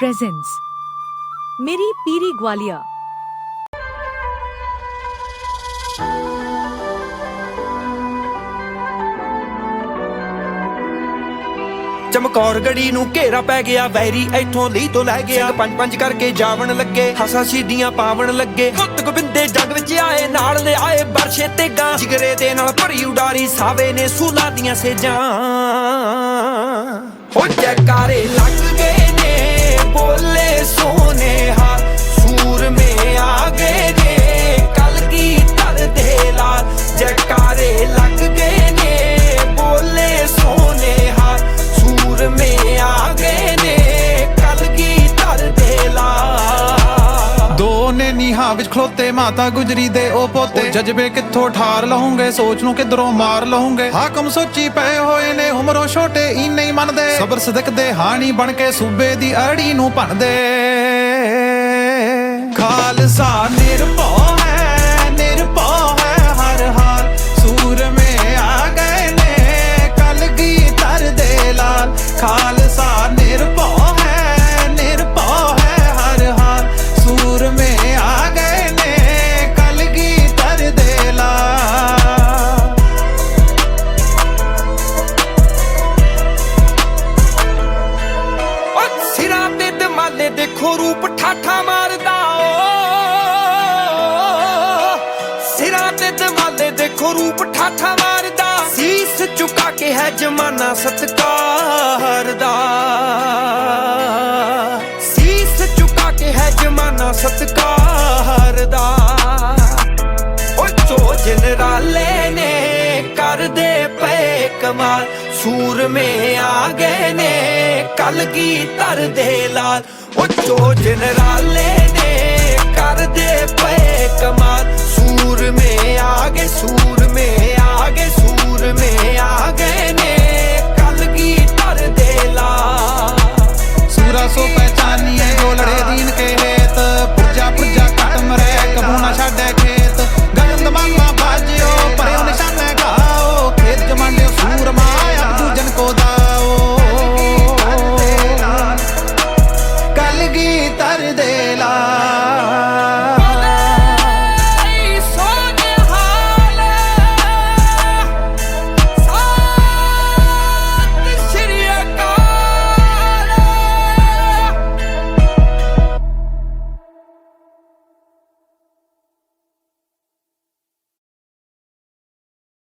presents Miri Piri Gwalia. Chamkaur ਗੜੀ ਨੂੰ ਘੇਰਾ ਪੈ ਗਿਆ, ਵੈਰੀ ਇੱਥੋਂ ਲਈ ਤੋਂ ਲੈ ਗਿਆ। ਪੰਜ ਪੰਜ ਕਰਕੇ ਜਾਵਣ ਲੱਗੇ, ਹਸਾ ਸ਼ੀਦੀਆਂ ਪਾਵਣ ਲੱਗੇ। ਕੁੱਤ ਗੋਬਿੰਦੇ ਜੱਗ ਵਿੱਚ ਆਏ, ਨਾਲ ਲਿਆਏ ਬਰਸ਼ੇ ਤੇ ਗਾਂ। ਜਿਗਰੇ ਦੇ ਨਾਲ ਭਰੀ ਉਡਾਰੀ, ਸਾਵੇ ਨੇ ਸੂਲਾਂ ਦੀਆਂ ਸੇਜਾਂ। ਹੋ ਵਿੱਚ ਖਲੋਤੇ ਮਾਤਾ ਗੁਜਰੀ ਦੇ ਉਹ ਪੋਤੇ। ਜਜ਼ਬੇ ਕਿੱਥੋਂ ਠਾਰ ਲਹੋਗੇ ਸੋਚ ਨੂੰ ਕਿਧਰੋਂ ਮਾਰ ਲਹੋਗੇ। ਹਾਕਮ ਸੋਚੀ ਪਏ ਹੋਏ ਨੇ ਉਮਰੋਂ ਛੋਟੇ ਹੀ ਨਹੀਂ ਮੰਨਦੇ। ਸਬਰ ਸਦਕ ਦੇ ਹਾਣੀ ਬਣ ਕੇ ਸੂਬੇ ਦੀ ਅੜੀ ਨੂੰ ਭੰਨਦੇ। ਖਾਲਸਾ ਨਿਰਭਉ ਦੇਖੋ ਰੂਪ ਠਾਠਾ ਮਾਰਦਾ। ਸੀਸ ਝੁਕਾ ਕੇ ਹੈ ਜਮਾਨਾ ਸਤਕਾਰ ਦਾ। ਸੀਸ ਝੁਕਾ ਕੇ ਹੈ ਜਮਾਨਾ ਸਤਕਾਰ ਦਾ। ਓ ਚੋ ਜਨਰਾਲੇ ਨੇ ਕਰਦੇ ਪਏ ਕਮਾਲ। ਸੂਰਮੇ ਆ ਗਏ ਨੇ, ਕਲਗੀ ਧਰ ਦੇ ਲਾਲ। ਓ ਚੋ ਜਨਰਾਲੇ ਨੇ ਕਰਦੇ ਪਏ ਕਮਾਲ।